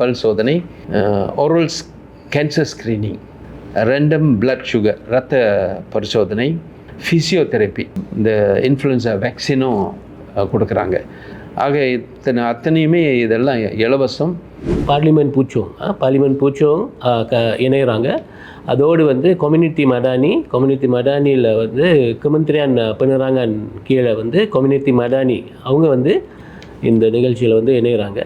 பல் சோதனை oral cancer screening random blood sugar ரத்த பரிசோதனை ஃபிசியோதெரப்பி இந்த இன்ஃப்ளூயன்சா வேக்சினும் கொடுக்குறாங்க. ஆக இத்தனை அத்தனையுமே இதெல்லாம் இலவசம். பார்லிமெண்ட் பூச்சோங் பார்லிமெண்ட் பூச்சோங் க இணையிறாங்க. அதோடு வந்து கம்யூனிட்டி மடானி கம்யூனிட்டி மடானியில் வந்து குமந்திரியான் பினராங்கன் கீழே வந்து கம்யூனிட்டி மடானி அவங்க வந்து இந்த நிகழ்ச்சியில் வந்து இணைகிறாங்க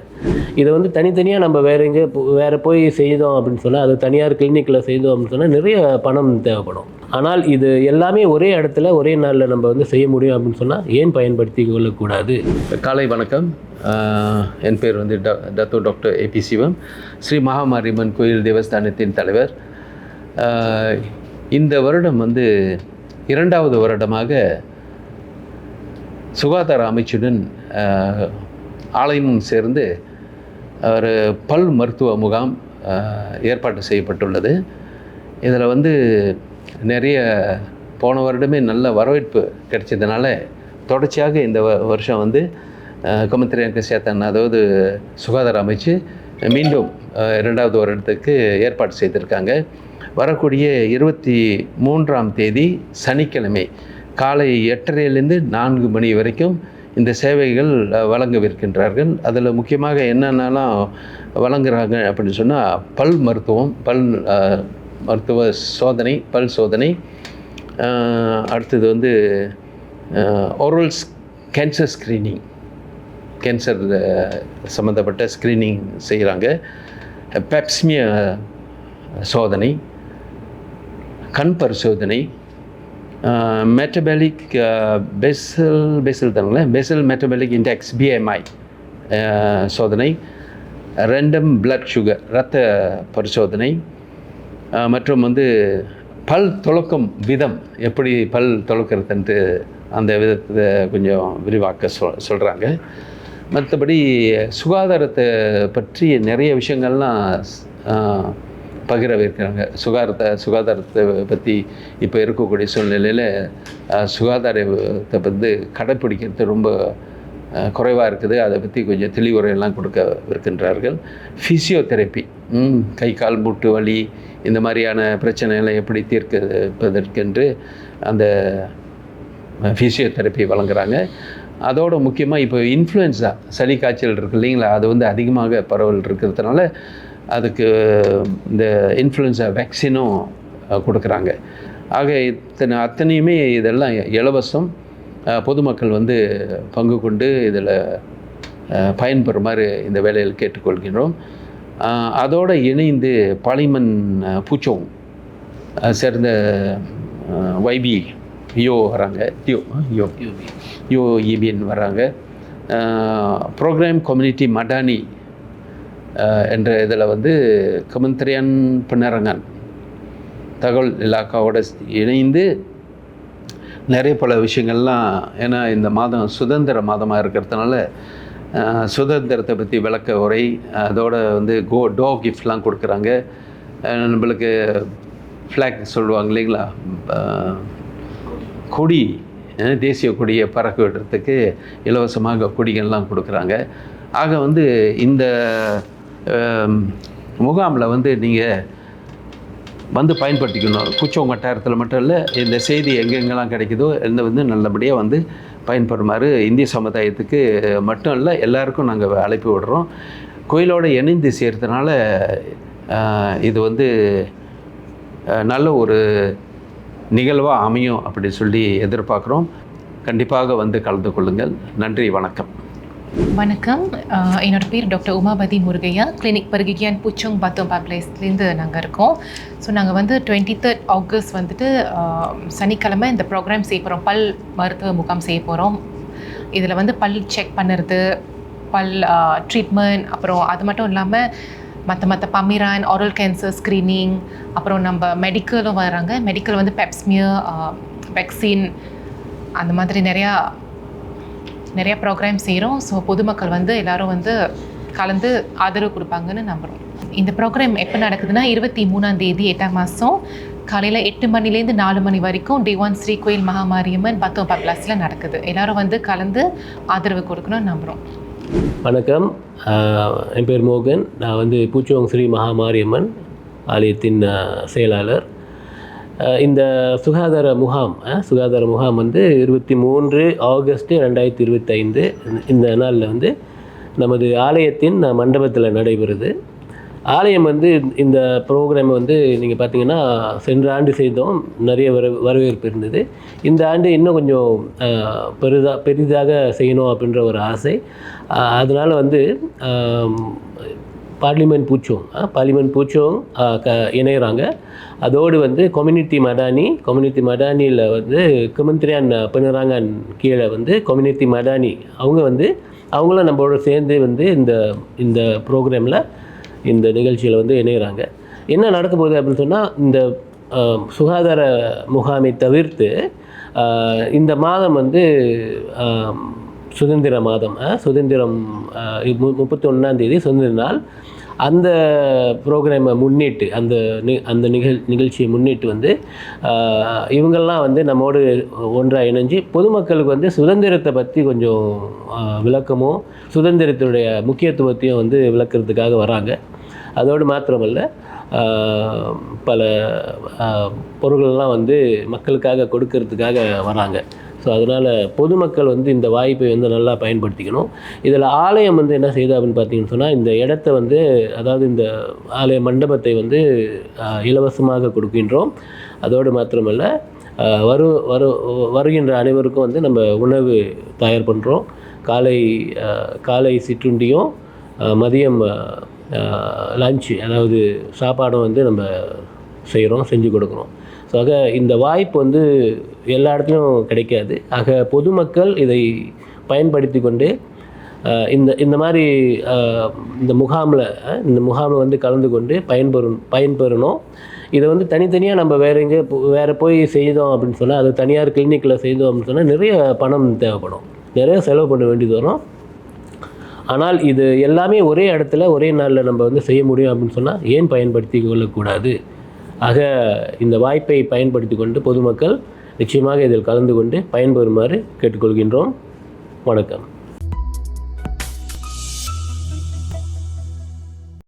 இதை வந்து தனித்தனியாக நம்ம வேறு எங்கே வேறு போய் செய்தோம் அப்படின்னு சொன்னால் அது தனியார் கிளினிக்கில் செய்தோம் அப்படின்னு சொன்னால் நிறைய பணம் தேவைப்படும். ஆனால் இது எல்லாமே ஒரே இடத்துல ஒரே நாளில் நம்ம வந்து செய்ய முடியும் அப்படின்னு சொன்னால் ஏன் பயன்படுத்தி கொள்ளக்கூடாது? காலை வணக்கம். என் பேர் வந்து ட Dato doctor AP Sivam. Sri Mahamariamman கோயில் தேவஸ்தானத்தின் தலைவர். இந்த வருடம் வந்து இரண்டாவது வருடமாக சுகாதார அமைச்சுடன் ஆலயமும் சேர்ந்து ஒரு பல் மருத்துவ முகாம் ஏற்பாடு செய்யப்பட்டுள்ளது. இதில் வந்து நிறைய போன வருடமே நல்ல வரவேற்பு கிடைச்சதுனால தொடர்ச்சியாக இந்த வ- வருஷம் வந்து கமத்திரியன் சேத்தன் அதாவது சுகாதார அமைச்சு மீண்டும் இரண்டாவது வருடத்துக்கு ஏற்பாடு செய்திருக்காங்க. வரக்கூடிய இருபத்தி மூன்றாம் தேதி சனிக்கிழமை காலை எட்டரையிலேருந்து நான்கு மணி வரைக்கும் இந்த சேவைகள் வழங்கவிருக்கின்றார்கள். அதில் முக்கியமாக என்னென்னலாம் வழங்குறாங்க அப்படின்னு சொன்னால் பல் மருத்துவம் பல் மருத்துவ சோதனை பல் சோதனை. அடுத்தது வந்து ஓரல்ஸ் கேன்சர் ஸ்க்ரீனிங் கேன்சர் சம்மந்தப்பட்ட ஸ்க்ரீனிங் செய்கிறாங்க பெப்ஸ்மிய சோதனை. கண் பரிசோதனை. Metabolic Bessel Bessel தானுங்களே? Bessel metabolic index BMI சோதனை. ரெண்டம் பிளட் சுகர் இரத்த பரிசோதனை. மற்றும் வந்து பல் துளக்கும் விதம் எப்படி பல் துளக்கிறதுன்ட்டு அந்த விதத்தை கொஞ்சம் விரிவாக்க சொல் சொல்கிறாங்க மற்றபடி சுகாதாரத்தை பற்றி நிறைய விஷயங்கள்லாம் பகிரவிருக்கிறாங்க. சுகாதாரத்தை சுகாதாரத்தை பற்றி இப்போ இருக்கக்கூடிய சூழ்நிலையில் சுகாதாரத்தை வந்து கடைப்பிடிக்கிறது ரொம்ப குறைவாக இருக்குது. அதை பற்றி கொஞ்சம் தெளிவுரையெல்லாம் கொடுக்க இருக்கின்றார்கள் ஃபிசியோதெரப்பி கை கால் மூட்டு வலி இந்த மாதிரியான பிரச்சனைகளை எப்படி தீர்க்கப்பதற்கென்று அந்த ஃபிசியோதெரப்பி வழங்குறாங்க. அதோட முக்கியமாக இப்போ இன்ஃப்ளூயன்ஸா சளி காய்ச்சல் இருக்கு இல்லைங்களா? அது வந்து அதிகமாக பரவல் இருக்கிறதுனால அதுக்கு இந்த இன்ஃப்ளூயன்ஸா வேக்சினும் கொடுக்குறாங்க. ஆக இத்தனை அத்தனையுமே இதெல்லாம் இலவசம். பொதுமக்கள் வந்து பங்கு கொண்டு இதில் பயன்பெறுமாறு இந்த வேலையில் கேட்டுக்கொள்கின்றோம். அதோடு இணைந்து பாலிமன் பூச்சோங் சேர்ந்த வைபி யோ வராங்க. யோ யோ யோ இபிஎன் வராங்க. ப்ரோக்ராம் கம்யூனிட்டி மடானி என்ற இதில் வந்து கமந்திரியன் பின்னரங்கன் தகவல் இலாக்காவோட இணைந்து நிறைய பல விஷயங்கள்லாம் ஏன்னா இந்த மாதம் சுதந்திர மாதமாக இருக்கிறதுனால சுதந்திரத்தை பற்றி விளக்க உரை அதோட வந்து கோ டோ கிஃப்ட்லாம் கொடுக்குறாங்க. நம்மளுக்கு ஃப்ளாக் சொல்லுவாங்க இல்லைங்களா? கொடி தேசிய கொடியை பறக்க விடுறதுக்கு இலவசமாக கொடிகள்லாம் கொடுக்குறாங்க. ஆக வந்து இந்த முகாமில் வந்து நீங்கள் வந்து பயன்படுத்திக்கணும். குச்சோங்க வட்டாரத்தில் மட்டும் இல்லை இந்த செய்தி எங்கெங்கெல்லாம் கிடைக்குதோ இந்த வந்து நல்லபடியாக வந்து பயன்படுமாறு இந்திய சமுதாயத்துக்கு மட்டும் இல்லை எல்லாருக்கும் நாங்கள் அழைப்பு விடுறோம். கோயிலோடு இணைந்து சேர்த்தனால இது வந்து நல்ல ஒரு நிகழ்வாக அமையும் அப்படி சொல்லி எதிர்பார்க்குறோம். கண்டிப்பாக வந்து கலந்து கொள்ளுங்கள். நன்றி வணக்கம். வணக்கம். என்னோடய என்னோட பேர் டாக்டர் உமாபதி முருகையா. கிளினிக் பருகிகியான் புச்சோங் பாத்தோம் பிளேஸ்லேருந்து நாங்கள் இருக்கோம். ஸோ நாங்கள் வந்து டுவெண்ட்டி தேர்ட் ஆகஸ்ட் வந்துட்டு சனிக்கிழமை இந்த ப்ரோக்ராம் செய்ய போகிறோம் பல் மருத்துவ முகாம் செய்ய போகிறோம் இதில் வந்து பல் செக் பண்ணுறது பல் ட்ரீட்மெண்ட் அப்புறம் அது மட்டும் இல்லாமல் மற்ற மற்ற பமிரான் ஆரல் கேன்சர் ஸ்க்ரீனிங் அப்புறம் நம்ம மெடிக்கலும் வராங்க. மெடிக்கல் வந்து பெப்ஸ்மியர் வெக்சின் அந்த மாதிரி நிறையா நிறைய ப்ரோக்ராம் செய்கிறோம் ஸோ பொதுமக்கள் வந்து எல்லாரும் வந்து கலந்து ஆதரவு கொடுப்பாங்கன்னு நம்புகிறோம் இந்த ப்ரோக்ராம் எப்போ நடக்குதுன்னா இருபத்தி மூணாம் தேதி எட்டாம் மாதம் காலையில் எட்டு மணிலேருந்து நாலு மணி வரைக்கும் டிவான் ஸ்ரீ கோயில் மகாமாரியம்மன் பத்தோம் பப்ளாஸில் நடக்குது. எல்லாரும் வந்து கலந்து ஆதரவு கொடுக்கணும்னு நம்புகிறோம் வணக்கம். என் பேர் மோகன். நான் வந்து பூச்சோங் ஸ்ரீ மகாமாரியம்மன் ஆலயத்தின் செயலாளர். இந்த சுகாதார முகாம் சுகாதார முகாம் வந்து இருபத்தி மூன்று ஆகஸ்ட் ரெண்டாயிரத்தி இருபத்தைந்து இந்த நாளில் வந்து நமது ஆலயத்தின் மண்டபத்தில் நடைபெறுது. ஆலயம் வந்து இந்த ப்ரோக்ராம் வந்து நீங்கள் பார்த்தீங்கன்னா சென்ற ஆண்டு செய்தோம். நிறைய வர வரவேற்பு இருந்தது. இந்த ஆண்டு இன்னும் கொஞ்சம் பெரிதாக பெரிதாக செய்யணும் அப்படின்ற ஒரு ஆசை. அதனால் அதனால வந்து பார்லிமெண்ட் பூச்சோங் பார்லிமெண்ட் பூச்சோங் க இணையிறாங்க. அதோடு வந்து கம்யூனிட்டி மடானி கம்யூனிட்டி மடானியில் வந்து கமந்திரியான் பினராங்கன் கீழே வந்து கம்யூனிட்டி மடானி. அவங்க வந்து அவங்களும் நம்மளோட சேர்ந்து வந்து இந்த இந்த ப்ரோக்ராமில் இந்த நிகழ்ச்சியில் வந்து இணையிறாங்க. என்ன நடக்க போகுது அப்படின்னு சொன்னால் இந்த சுகாதார முகாமை தவிர்த்து இந்த மாதம் வந்து சுதந்திர மாதம் சுதந்திரம் சுதந்திரம் முப்பத்தி ஒன்றாந்தேதி சுதந்திர நாள். அந்த ப்ரோக்ராமை முன்னிட்டு அந்த நி அந்த நிகழ் நிகழ்ச்சியை முன்னிட்டு வந்து இவங்கள்லாம் இவங்கெல்லாம் வந்து நம்மோடு ஒன்றாக இணைஞ்சு பொதுமக்களுக்கு வந்து சுதந்திரத்தை பற்றி கொஞ்சம் விளக்கமும் சுதந்திரத்தினுடைய முக்கியத்துவத்தையும் வந்து விளக்குறதுக்காக வராங்க. அதோடு மாத்திரமல்ல பல பொருள்கள்லாம் வந்து மக்களுக்காக கொடுக்கறதுக்காக வராங்க. ஸோ அதனால் பொதுமக்கள் வந்து இந்த வாய்ப்பை வந்து நல்லா பயன்படுத்திக்கணும். இதில் ஆலயம் வந்து என்ன செய்யுது அப்படின்னு பார்த்தீங்கன்னு சொன்னால் இந்த இடத்த வந்து அதாவது இந்த ஆலய மண்டபத்தை வந்து இலவசமாக கொடுக்கின்றோம். அதோடு மாத்திரமல்ல வரு வரு வருகின்ற அனைவருக்கும் வந்து நம்ம உணவு தயார் பண்ணுறோம் காலை காலை சிற்றுண்டியும் மதியம் லஞ்சு அதாவது சாப்பாடும் வந்து நம்ம செய்கிறோம் செஞ்சு கொடுக்குறோம். ஸோ ஆக இந்த வாய்ப்பு வந்து எல்லா இடத்துலையும் கிடைக்காது. ஆக பொதுமக்கள் இதை பயன்படுத்தி கொண்டு இந்த இந்த மாதிரி இந்த முகாமில் இந்த முகாமில் வந்து கலந்து கொண்டு பயன்பெறும் பயன்பெறணும். இதை வந்து தனித்தனியாக நம்ம வேறு எங்கே வேறு போய் செய்தோம் அப்படின்னு சொன்னால் அது தனியார் கிளினிக்கில் செய்தோம் அப்படின்னு சொன்னால் நிறைய பணம் தேவைப்படும். நிறைய செலவு பண்ண வேண்டியது வரும். ஆனால் இது எல்லாமே ஒரே இடத்துல ஒரே நாளில் நம்ம வந்து செய்ய முடியும் அப்படின்னு சொன்னால் ஏன் பயன்படுத்தி கொள்ளக்கூடாது? ஆக இந்த வாய்ப்பை பயன்படுத்தி கொண்டு பொதுமக்கள் நிச்சயமாக இதில் கலந்து கொண்டு பயன்பெறுமாறு கேட்டுக்கொள்கின்றோம். வணக்கம்.